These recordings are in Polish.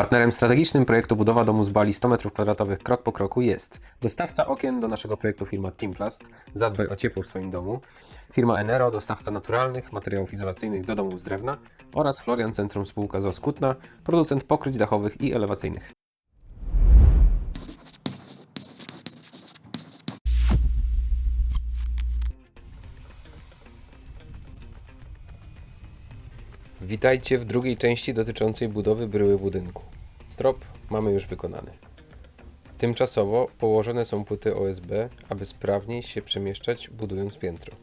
Partnerem strategicznym projektu budowa domu z bali 100 m2 krok po kroku jest dostawca okien do naszego projektu firma Teamplast, zadbaj o ciepło w swoim domu, firma Enero, dostawca naturalnych materiałów izolacyjnych do domów z drewna oraz Florian Centrum spółka z Oskutna, producent pokryć dachowych i elewacyjnych. Witajcie w drugiej części dotyczącej budowy bryły budynku. Strop mamy już wykonany. Tymczasowo położone są płyty OSB, aby sprawniej się przemieszczać budując piętro.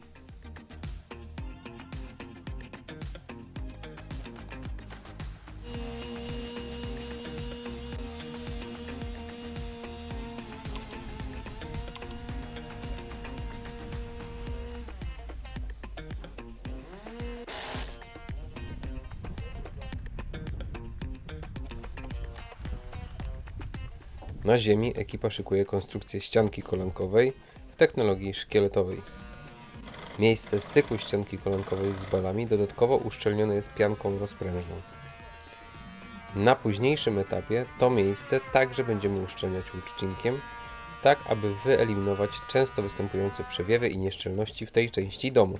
Na ziemi ekipa szykuje konstrukcję ścianki kolankowej w technologii szkieletowej. Miejsce styku ścianki kolankowej z balami dodatkowo uszczelnione jest pianką rozprężną. Na późniejszym etapie to miejsce także będziemy uszczelniać łuczcinkiem, tak aby wyeliminować często występujące przewiewy i nieszczelności w tej części domu.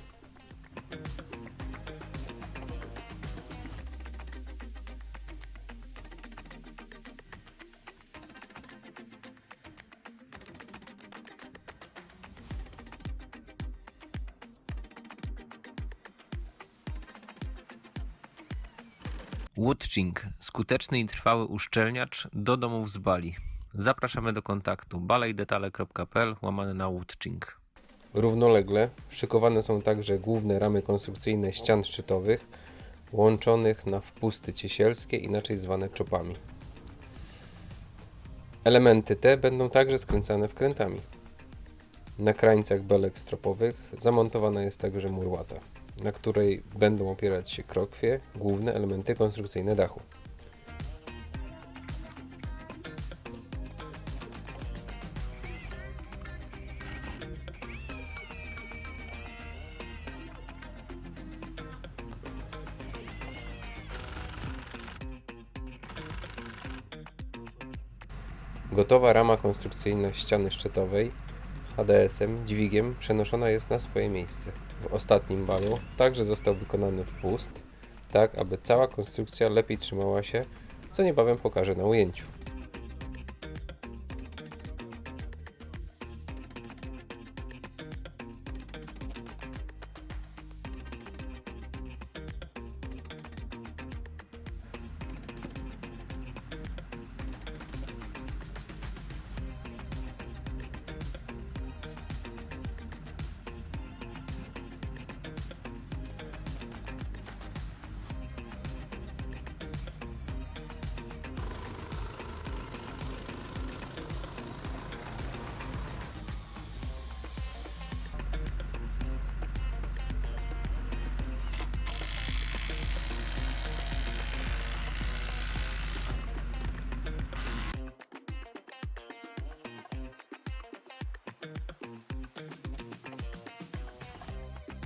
Woodching. Skuteczny i trwały uszczelniacz do domów z bali. Zapraszamy do kontaktu balejdetale.pl łamane na Woodching. Równolegle szykowane są także główne ramy konstrukcyjne ścian szczytowych, łączonych na wpusty ciesielskie, inaczej zwane czopami. Elementy te będą także skręcane wkrętami. Na krańcach belek stropowych zamontowana jest także murłata na której będą opierać się krokwie, główne elementy konstrukcyjne dachu. Gotowa rama konstrukcyjna ściany szczytowej HDS-em, dźwigiem przenoszona jest na swoje miejsce. W ostatnim balu także został wykonany wpust, tak aby cała konstrukcja lepiej trzymała się, co niebawem pokażę na ujęciu.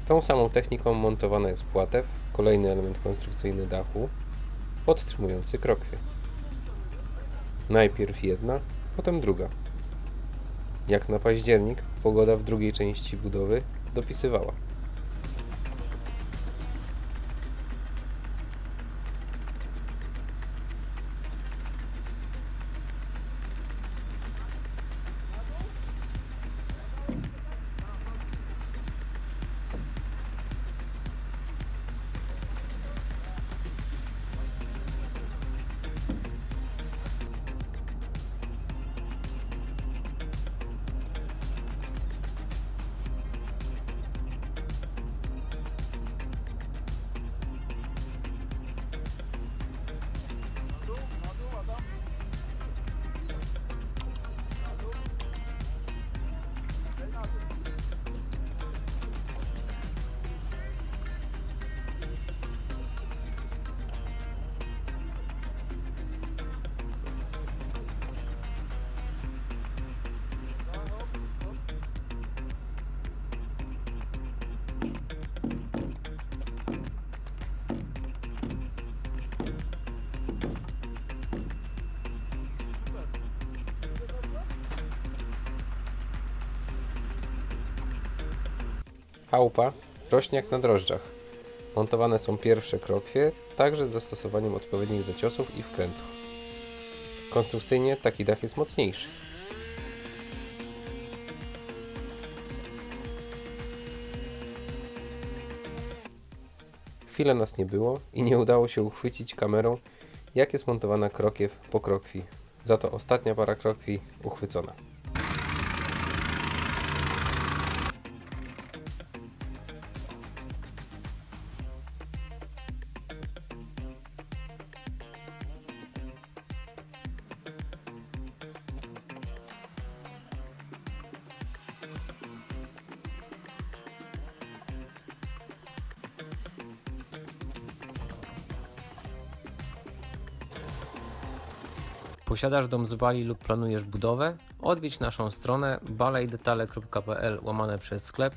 Tą samą techniką montowana jest płatew, kolejny element konstrukcyjny dachu, podtrzymujący krokwie. Najpierw jedna, potem druga. Jak na październik, pogoda w drugiej części budowy dopisywała. Chałupa rośnie jak na drożdżach. Montowane są pierwsze krokwie, także z zastosowaniem odpowiednich zaciosów i wkrętów. Konstrukcyjnie taki dach jest mocniejszy. Chwilę nas nie było i nie udało się uchwycić kamerą, jak jest montowana krokiew po krokwi. Za to ostatnia para krokwi uchwycona. Posiadasz dom z Bali lub planujesz budowę? Odwiedź naszą stronę balejdetale.pl łamane przez sklep.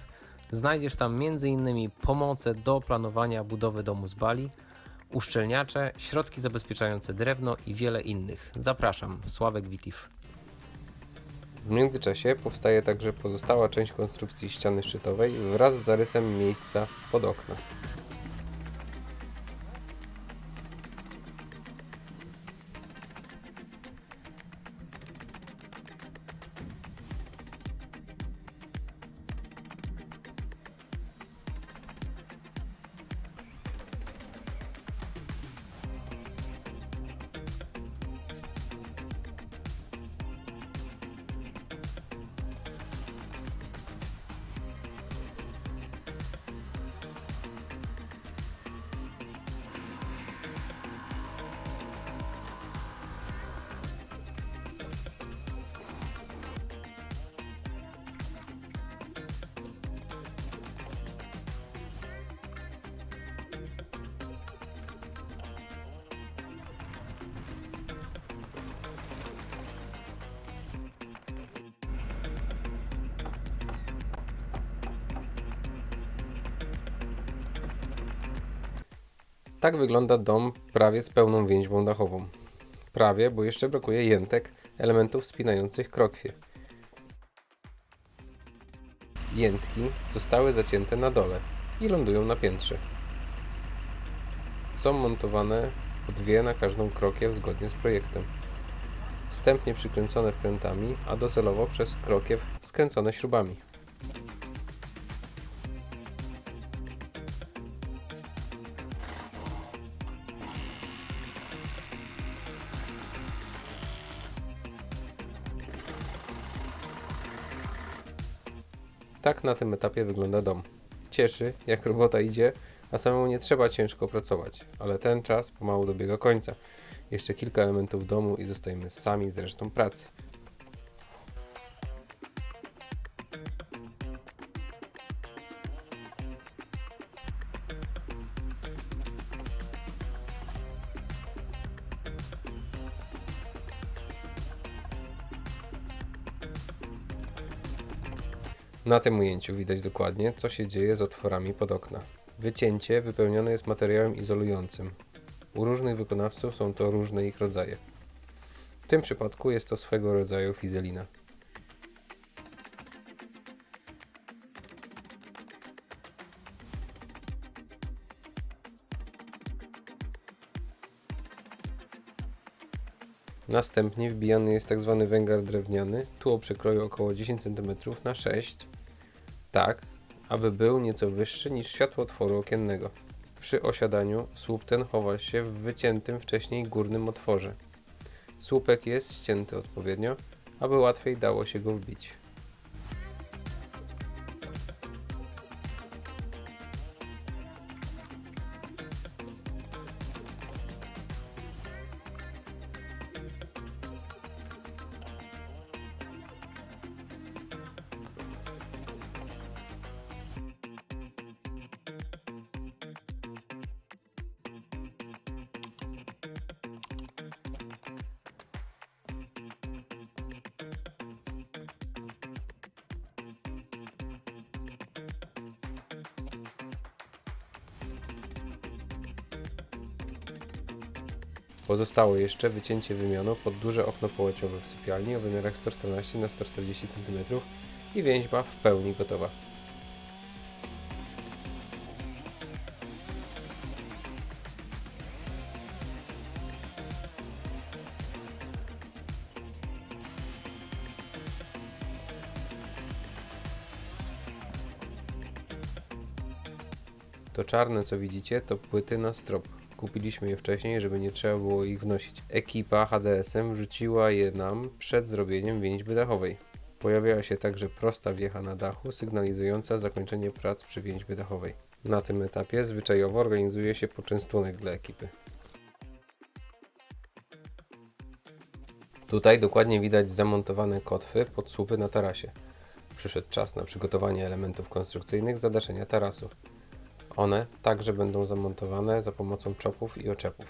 Znajdziesz tam m.in. pomoce do planowania budowy domu z Bali, uszczelniacze, środki zabezpieczające drewno i wiele innych. Zapraszam, Sławek Witif. W międzyczasie powstaje także pozostała część konstrukcji ściany szczytowej wraz z zarysem miejsca pod okna. Tak wygląda dom prawie z pełną więźbą dachową. Prawie, bo jeszcze brakuje jętek elementów spinających krokwie. Jętki zostały zacięte na dole i lądują na piętrze. Są montowane po dwie na każdą krokiew zgodnie z projektem. Wstępnie przykręcone wkrętami, a docelowo przez krokiew skręcone śrubami. Na tym etapie wygląda dom. Cieszy, jak robota idzie, a samemu nie trzeba ciężko pracować, ale ten czas pomału dobiega końca. Jeszcze kilka elementów domu i zostajemy sami z resztą pracy. Na tym ujęciu widać dokładnie, co się dzieje z otworami pod okna. Wycięcie wypełnione jest materiałem izolującym. U różnych wykonawców są to różne ich rodzaje. W tym przypadku jest to swego rodzaju fizelina. Następnie wbijany jest tzw. węgiel drewniany, tu o przekroju około 10 cm na 6 tak, aby był nieco wyższy niż światło otworu okiennego. Przy osiadaniu słup ten chowa się w wyciętym wcześniej górnym otworze. Słupek jest ścięty odpowiednio, aby łatwiej dało się go wbić. Pozostało jeszcze wycięcie wymionu pod duże okno połociowe w sypialni o wymiarach 114 na 140 cm i więźba w pełni gotowa. To czarne co widzicie to płyty na strop. Kupiliśmy je wcześniej, żeby nie trzeba było ich wnosić. Ekipa HDS-em wrzuciła je nam przed zrobieniem więźby dachowej. Pojawiała się także prosta wiecha na dachu, sygnalizująca zakończenie prac przy więźbie dachowej. Na tym etapie zwyczajowo organizuje się poczęstunek dla ekipy. Tutaj dokładnie widać zamontowane kotwy pod słupy na tarasie. Przyszedł czas na przygotowanie elementów konstrukcyjnych zadaszenia tarasu. One także będą zamontowane za pomocą czopów i oczepów.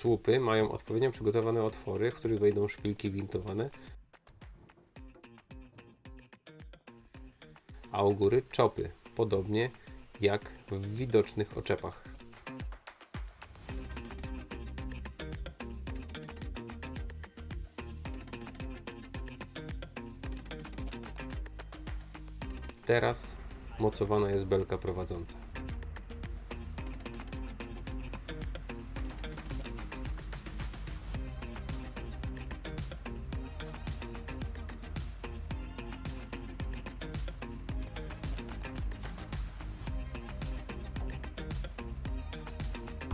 Słupy mają odpowiednio przygotowane otwory, w których wejdą szpilki gwintowane, a u góry czopy, podobnie jak w widocznych oczepach. Teraz mocowana jest belka prowadząca.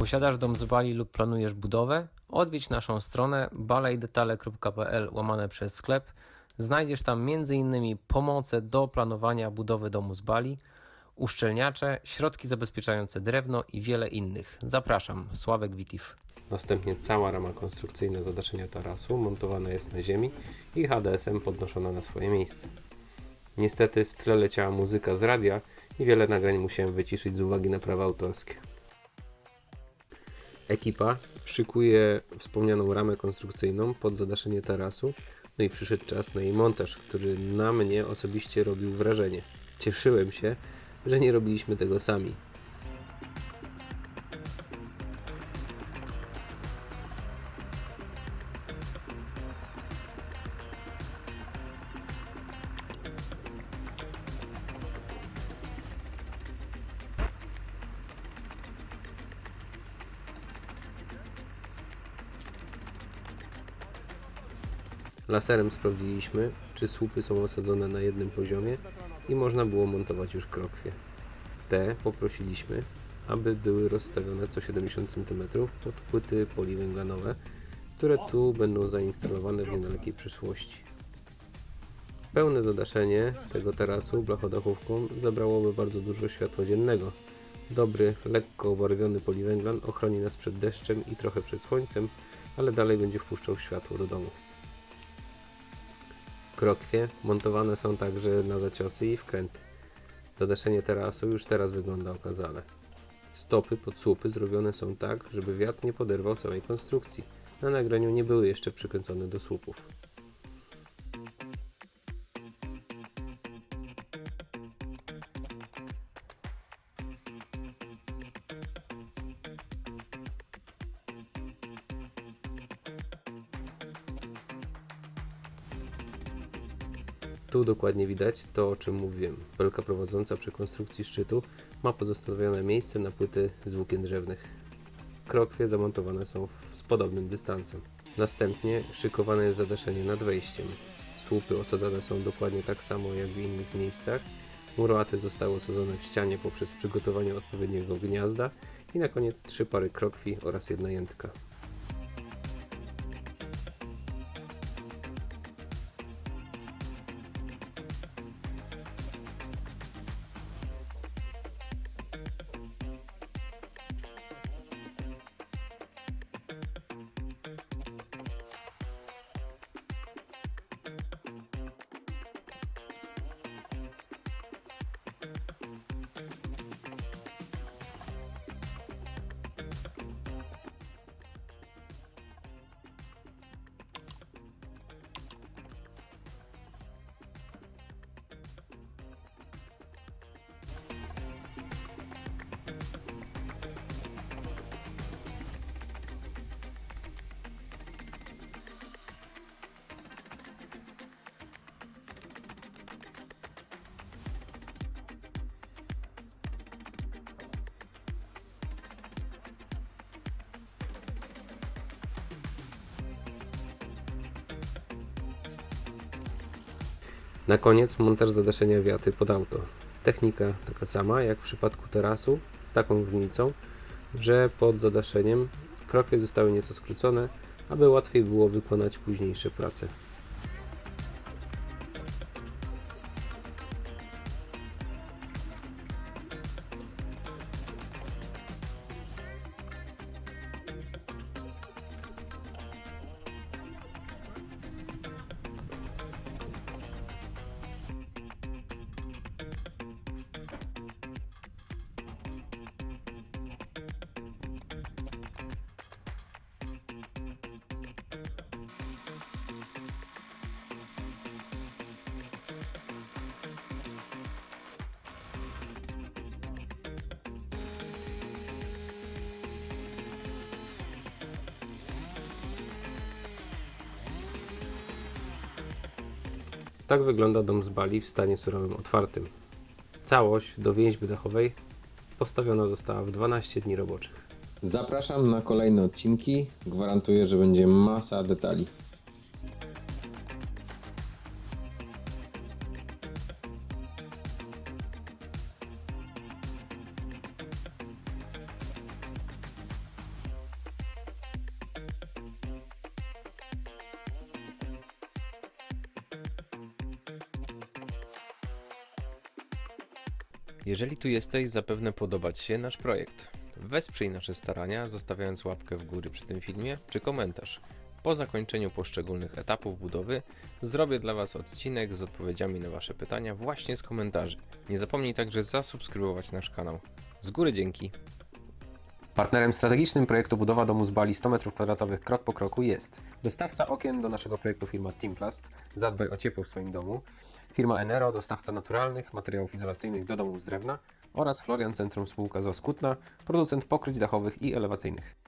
Posiadasz dom z bali lub planujesz budowę? Odwiedź naszą stronę balejdetale.pl łamane przez sklep. Znajdziesz tam m.in. pomoce do planowania budowy domu z bali, uszczelniacze, środki zabezpieczające drewno i wiele innych. Zapraszam, Sławek Witif. Następnie cała rama konstrukcyjna zadaszenia tarasu montowana jest na ziemi i HDS-em podnoszona na swoje miejsce. Niestety w tle leciała muzyka z radia i wiele nagrań musiałem wyciszyć z uwagi na prawa autorskie. Ekipa szykuje wspomnianą ramę konstrukcyjną pod zadaszenie tarasu, no i przyszedł czas na jej montaż, który na mnie osobiście robił wrażenie. Cieszyłem się, że nie robiliśmy tego sami. Laserem sprawdziliśmy, czy słupy są osadzone na jednym poziomie i można było montować już krokwie. Te poprosiliśmy, aby były rozstawione co 70 cm pod płyty poliwęglanowe, które tu będą zainstalowane w niedalekiej przyszłości. Pełne zadaszenie tego tarasu blachodachówką zabrałoby bardzo dużo światła dziennego. Dobry, lekko obarwiony poliwęglan ochroni nas przed deszczem i trochę przed słońcem, ale dalej będzie wpuszczał światło do domu. Krokwie montowane są także na zaciosy i wkręty. Zadaszenie terasu już teraz wygląda okazale. Stopy pod słupy zrobione są tak, żeby wiatr nie poderwał całej konstrukcji. Na nagraniu nie były jeszcze przykręcone do słupów. Tu dokładnie widać to, o czym mówiłem. Belka prowadząca przy konstrukcji szczytu ma pozostawione miejsce na płyty z włókien drzewnych. Krokwie zamontowane są z podobnym dystansem. Następnie szykowane jest zadaszenie nad wejściem. Słupy osadzane są dokładnie tak samo jak w innych miejscach. Murołaty zostały osadzone w ścianie poprzez przygotowanie odpowiedniego gniazda i na koniec trzy pary krokwi oraz jedna jętka. Na koniec montaż zadaszenia wiaty pod auto. Technika taka sama jak w przypadku terasu, z taką różnicą, że pod zadaszeniem krokwie zostały nieco skrócone, aby łatwiej było wykonać późniejsze prace. Tak wygląda dom z bali w stanie surowym otwartym. Całość do więźby dachowej postawiona została w 12 dni roboczych. Zapraszam na kolejne odcinki. Gwarantuję, że będzie masa detali. Jeżeli tu jesteś, zapewne podoba Ci się nasz projekt. Wesprzyj nasze starania, zostawiając łapkę w górę przy tym filmie, czy komentarz. Po zakończeniu poszczególnych etapów budowy zrobię dla Was odcinek z odpowiedziami na Wasze pytania właśnie z komentarzy. Nie zapomnij także zasubskrybować nasz kanał. Z góry dzięki! Partnerem strategicznym projektu budowa domu z Bali 100 m2 krok po kroku jest dostawca okien do naszego projektu firma Teamplast. Zadbaj o ciepło w swoim domu. Firma Enero, dostawca naturalnych materiałów izolacyjnych do domów z drewna oraz Florian Centrum Spółka z Oskutna, producent pokryć dachowych i elewacyjnych.